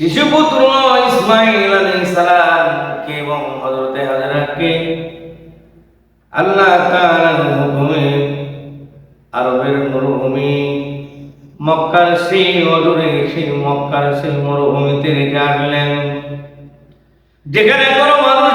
শিশুপুত্র ইসমাইল আলাইহিস সালামকে এবং হজরতে হাজরাকে আল্লাহ তাআলার হুকুমে আরবের মরুভূমি মক্কার সেই অদূরে সেই মক্কার সেই মরুভূমিতে রেখে আনলেন যেখানে কোনো মানুষ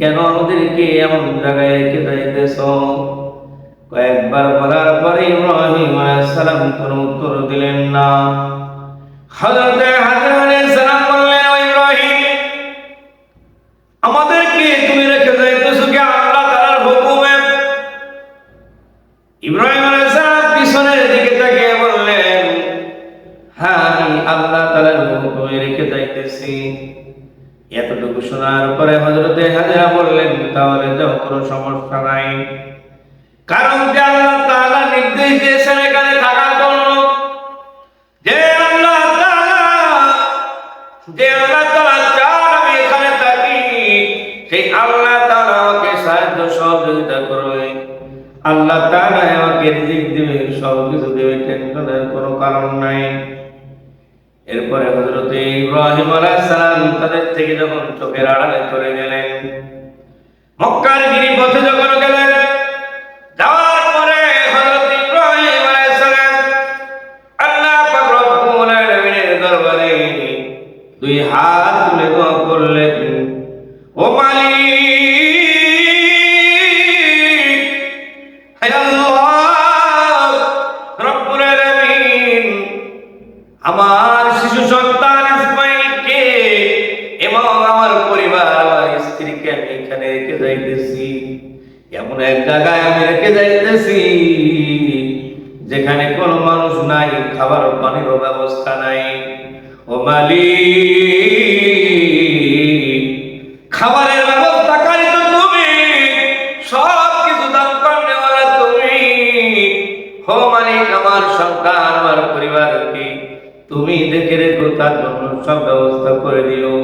কেন আমাদেরকে এমন জায়গায় রেখে যাইতেছ? কয়েকবার বলার পরে ইব্রাহিম সালাম কোনো উত্তর দিলেন না। হযরতে হাজার সালাম বললেন ইব্রাহিম, আমাদেরকে তুমি হযরতে ইব্রাহিম আলাইহিস সালাম তাদের থেকে যখন চোখের আড়ালে চলে গেলেন, মক্কার গিরিপথে যখন গেলেন যাইতেছি যেখানে কোনো মানুষ নাই, খাবার ও পানিরও ব্যবস্থা নাই। ও মালিক, খাবারের তো তুমি, সব কিছু দান তুমি। হো আমার সন্তান, আমার তুমি দেখে রেখো, তার জন্য সব ব্যবস্থা করে দিও।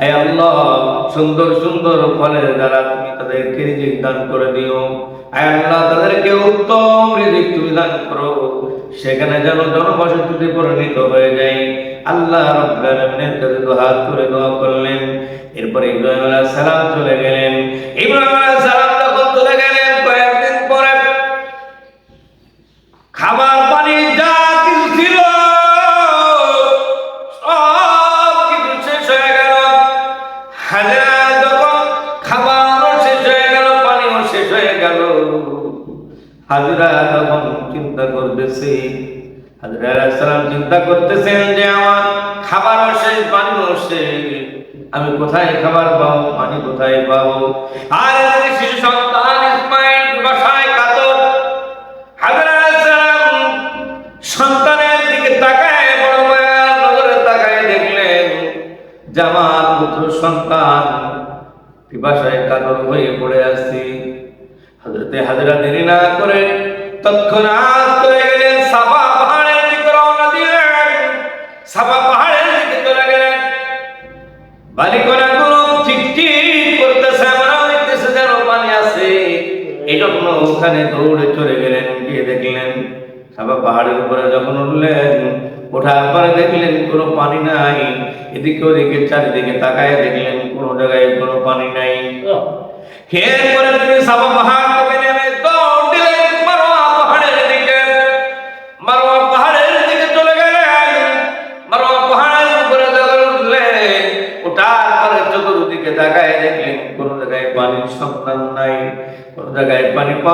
আয় আল্লাহ, সুন্দর সুন্দর ফলের দ্বারা তুমি তাদেরকে দান করে তাদেরকে উত্তম রিজিক তুমি দান করো। সেখানে যেন জনবসতিতে পরিণত হয়ে যায় আল্লাহ রাব্বুল আলামিনের কাছে হাত করে দোয়া করলেন। এরপরে ইব্রাহিম আলাইহিস সালাম চলে গেলেন। ইব্রাহিম আলাইহিস সালাম হাজরা তখন চিন্তা করতেছে। হাজরা সালাম চিন্তা করতেছেন যে আমার খাবারও শেষ পানিও আমি কোথায় খাবার পাবো, পানি কোথায় পাবো? আর শিশু সন্তান ইসমাইল বাসায় কাতর, হাজরা সালাম সন্তানের দিকে তাকায়, বড় মায়ার নজরে তাকায় দেখলেন, জামাত পুত্র সন্তান পিপাসায় কাতর হয়ে পড়ে আসছি হজরতে হাজরা দেরি না করে তৎক্ষণাৎ চলে গেলেন সাফা পাহাড়ের দিকে রওনা দিলেন। সাফা পাহাড়ের দিকে চলে গেলেন। চিকচিক করতেছে মনে হইতেছে যেন পানি আছে। এই জন্য ওখানে দৌড়ে চলে গেলেন গিয়ে দেখলেন সাবা পাহাড়ের উপরে যখন উঠলেন ওঠার পরে দেখলেন কোনো পানি নাই। এদিকে ওদিকে চারিদিকে তাকায় দেখলেন কোনো জায়গায় কোনো পানি নাই। এরপরে তিনি সাবা পাহাড়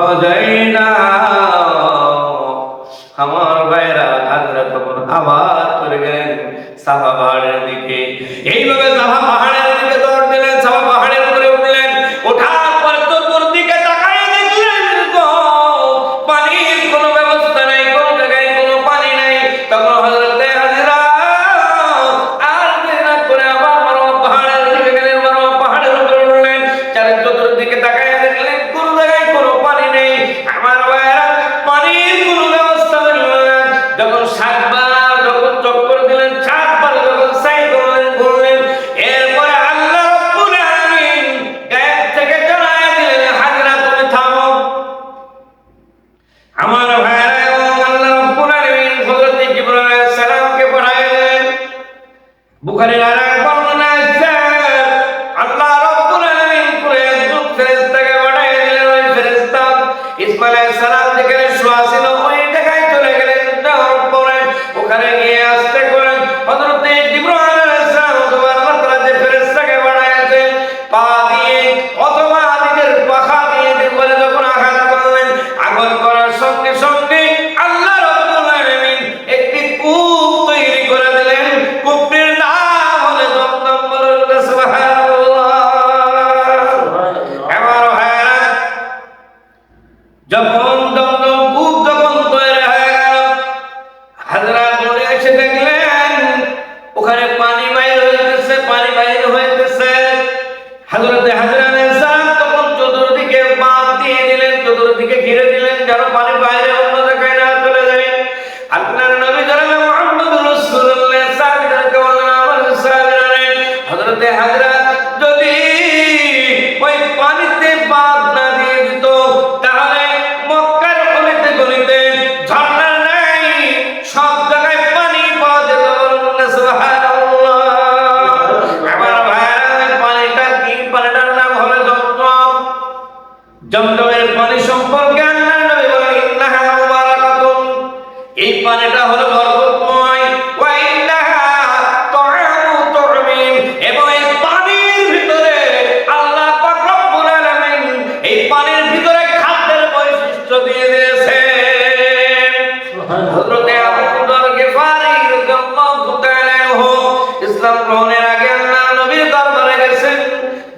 পাওয়া না আমার ভাইরা হাজরা তখন আবার চলে গেলেন সাফা পাহাড়ের দিকে। এইভাবে সাফা পাহাড় বুখারীর আরেক বর্ণনা আছে আল্লাহ রাব্বুল আলামিন করে একজন ফেরেশতাকে পাঠিয়ে দিলেন, ওই ফেরেশতা ইসমাঈল আলাইহিস সালাম যেখানে শোয়া ছিল ওই জায়গায় চলে গেলেন। যাওয়ার পরে ওখানে গিয়ে আসতে করেন হযরত ইব্রাহিম আলাইহিস সালাম তোমার মাত্রা যে ফেরেশতাকে পাঠিয়েছে পা দিয়ে অত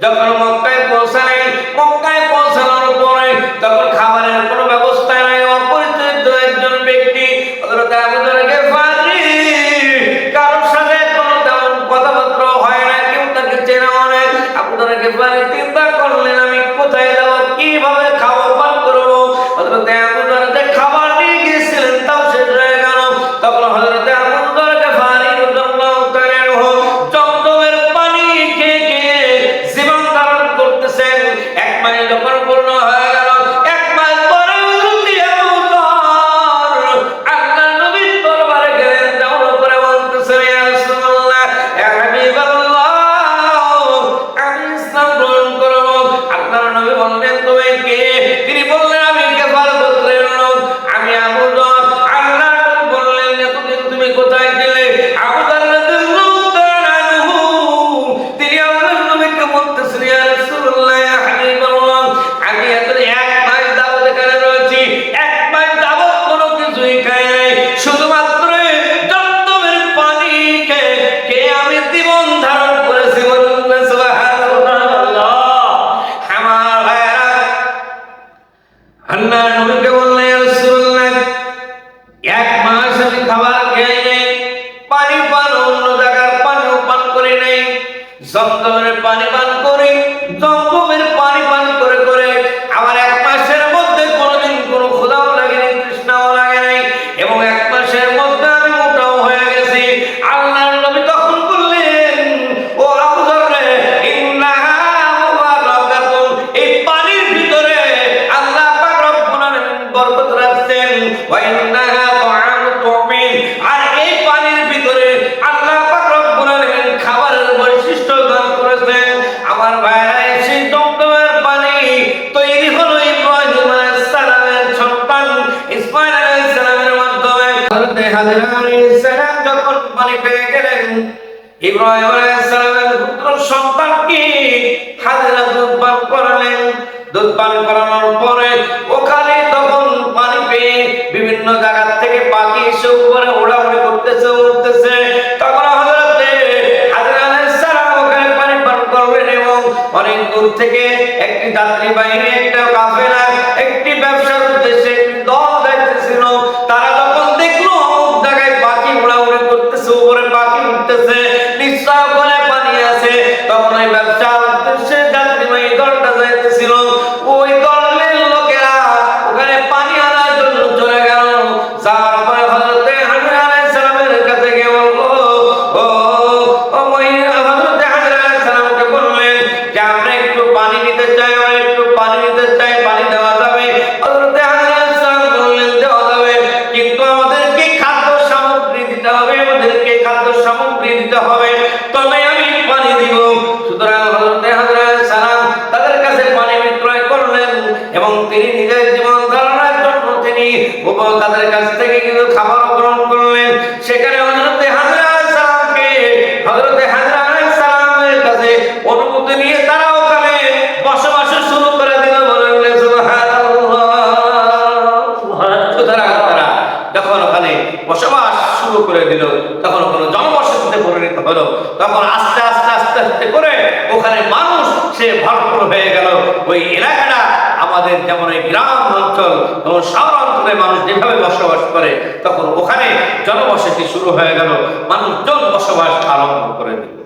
যখন মক্কায় পান অন্য জায়গার পানিও পান করি নাই। জঙ্গলের পানি পান করি। সালাম যখন পানি পেয়ে গেলেন। ইব্রাহিম আলাইহিস সালামের পুত্র করানোর পরে ওখানে তখন পানি পেয়ে বিভিন্ন জায়গা থেকে পাখি এসে উপরে ওড়াউড়ি করতেছে উঠতেছে তখন আলাইহিস সালাম ওখানে পানি পান করলেন এবং অনেক দূর থেকে একটি যাত্রীবাহী একটা কাফেলা তাদের কাছ থেকে কিন্তু খাবার গ্রহণ করলেন। সেখানে যখন ওখানে বসবাস শুরু করে দিল। তখন ওখানে জনবসতিতে পরিণত হলো। তখন আস্তে আস্তে আস্তে আস্তে করে ওখানে মানুষ সে ভরপুর হয়ে গেল। ওই এলাকাটা আমাদের যেমন এই গ্রাম অঞ্চল এবং শহর অঞ্চলে মানুষ যেভাবে বসবাস করে, তখন ওখানে জনবসতি শুরু হয়ে গেল। মানুষজন বসবাস আরম্ভ করে দিল।